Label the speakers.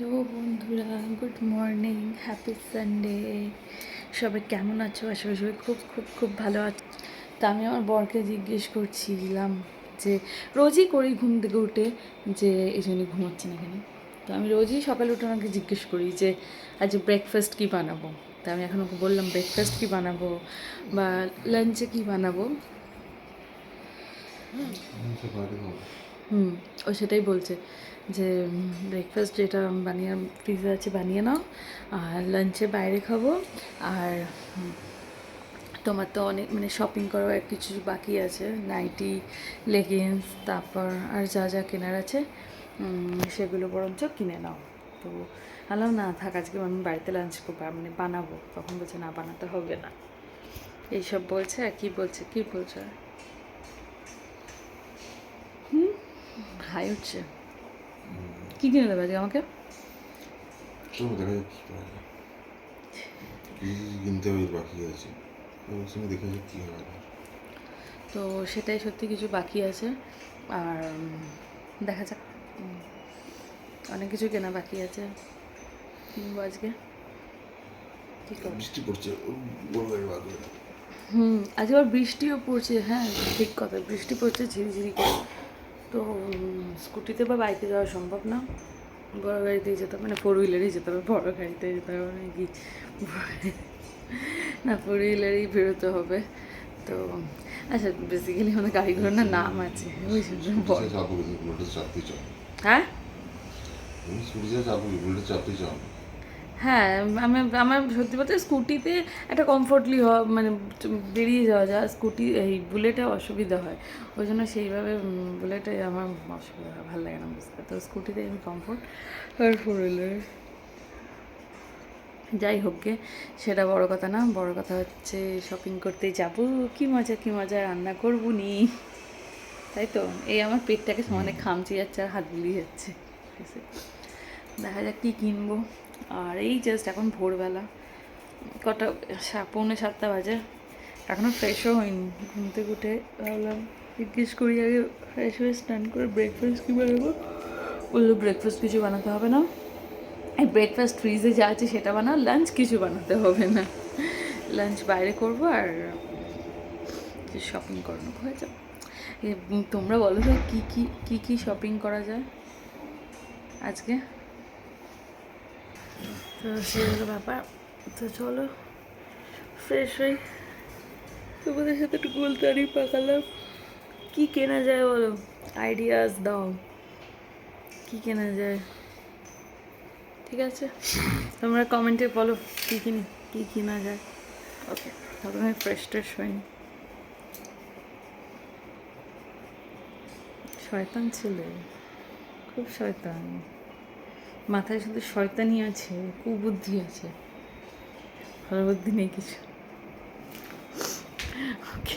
Speaker 1: Hello বন্ধুরা, good morning, happy Sunday. সবাই কেমন আছো? আশা করি সবাই খুব খুব খুব ভালো আছো। তা আমি আমার বরকে জিজ্ঞেস করছিলাম যে, রোজই করি ঘুম থেকে উঠে? যে, এই জন্য ঘুমাচ্ছে না কেন? তো আমি রোজই সকালে উঠে ওনাকে জিজ্ঞেস করি যে, আজ ব্রেকফাস্ট কী বানাবো? তা আমি এখন ওকে বললাম ব্রেকফাস্ট কী বানাবো? বা লাঞ্চে কী বানাবো? হুম, ও সেটাই বলছে যে ব্রেকফাস্ট যেটা বানিয়ে ফ্রিজে আছে বানিয়ে নাও, আর লাঞ্চে বাইরে খাব, আর তোমার তো অনেক মানে শপিং করার কিছু বাকি আছে নাইটি লেগিংস তারপর আর যা যা কেনার আছে সেগুলো বরঞ্চ কিনে নাও। তো আলাম না, থাক, আজকে আমি বাড়িতে লাঞ্চ করব মানে বানাবো। তখন বলছে, না, বানাতে হবে না। এইসব বলছে, আর কী বলছে কী বলছে? হাই হচ্ছে কি কিনে দেবে আজকে আমাকে?
Speaker 2: চলো দেখা যাক কী করা যায়। কী কিনতে হবে বাকি আছে। ওর সঙ্গে দেখা যাক কী
Speaker 1: তো সেটাই সত্যি কিছু বাকি আছে। আর দেখা যাক। অনেক কিছু কেনা বাকি আছে। কিনবো আজকে।
Speaker 2: বৃষ্টি পড়ছে।
Speaker 1: হুম আজকে আবার বৃষ্টিও পড়ছে হ্যাঁ ঠিক কথা। বৃষ্টি পড়ছে ঝিরিঝিরি করে। তো স্কুটিতে বা বাইকে যাওয়া সম্ভব না। বড় গাড়িতেই যেতে হবে মানে ফোর হুইলারেই যেতে হবে বড় গাড়িতে যেতে হবে না কি? না ফোর হুইলারেই বেরোতে হবে। তো আচ্ছা বেসিক্যালি আমাদের গাড়িগুলোর না নাম আছে
Speaker 2: চাপতে চাও।
Speaker 1: হ্যাঁ
Speaker 2: বুলেটে চাপতে চাও না।
Speaker 1: হ্যাঁ আমি আমার সত্যি বলতে স্কুটিতে একটা কমফোর্টলি হওয়া মানে বেরিয়ে যাওয়া যায়। স্কুটি এই বুলেটে অসুবিধা হয়। ওই জন্য সেইভাবে বুলেটে আমার অসুবিধা হয় ভালো লাগে না বুঝতে তো স্কুটিতে আমি কমফোর্ট আর ফোর হুইলার যাই হোক গে সেটা বড় কথা না। বড় কথা হচ্ছে শপিং করতে যাব। কি মজা কি মজা রান্না করব নি? তাই তো? এই আমার পেটটাকে সমানে খামচি যাচ্ছে আর হাত বুলিয়ে যাচ্ছে। ঠিক আছে? দেখা যাক কী কিনবো। আর এই জাস্ট এখন ভোরবেলা কটা পৌনে সাতটা বাজে। এখনও ফ্রেশও হয়নি। ঘুম থেকে উঠে ভাবলাম, জিজ্ঞেস করি আগে ফ্রেশ হয়ে স্নান করে ব্রেকফাস্ট কী বানাবো? বলল ব্রেকফাস্ট কিছু বানাতে হবে না। এই ব্রেকফাস্ট ফ্রিজে যা আছে সেটা বানাও লাঞ্চ কিছু বানাতে হবে না। লাঞ্চ বাইরে করব আর শপিং করানো হয়ে যাবে। তোমরা বলো তো, কী কী কী কী শপিং করা যায় আজকে? তো সেই ব্যাপার। তো চলো ফ্রেশ হই। তোমাদের সাথে একটু গোলতারি পাকালাম। কী কেনা যায় বলো? আইডিয়াস দাও। কী কেনা যায়? ঠিক আছে? তোমরা কমেন্টে বলো কী কিনি, কী কেনা যায়। ওকে তখন আমি ফ্রেশ ট্রেশ হইনি শয়তান ছেলে। খুব শয়তান। মাথায় শুধু শয়তানি আছে কুবুদ্ধি আছে। ভালো বুদ্ধি নেই কিছু। ওকে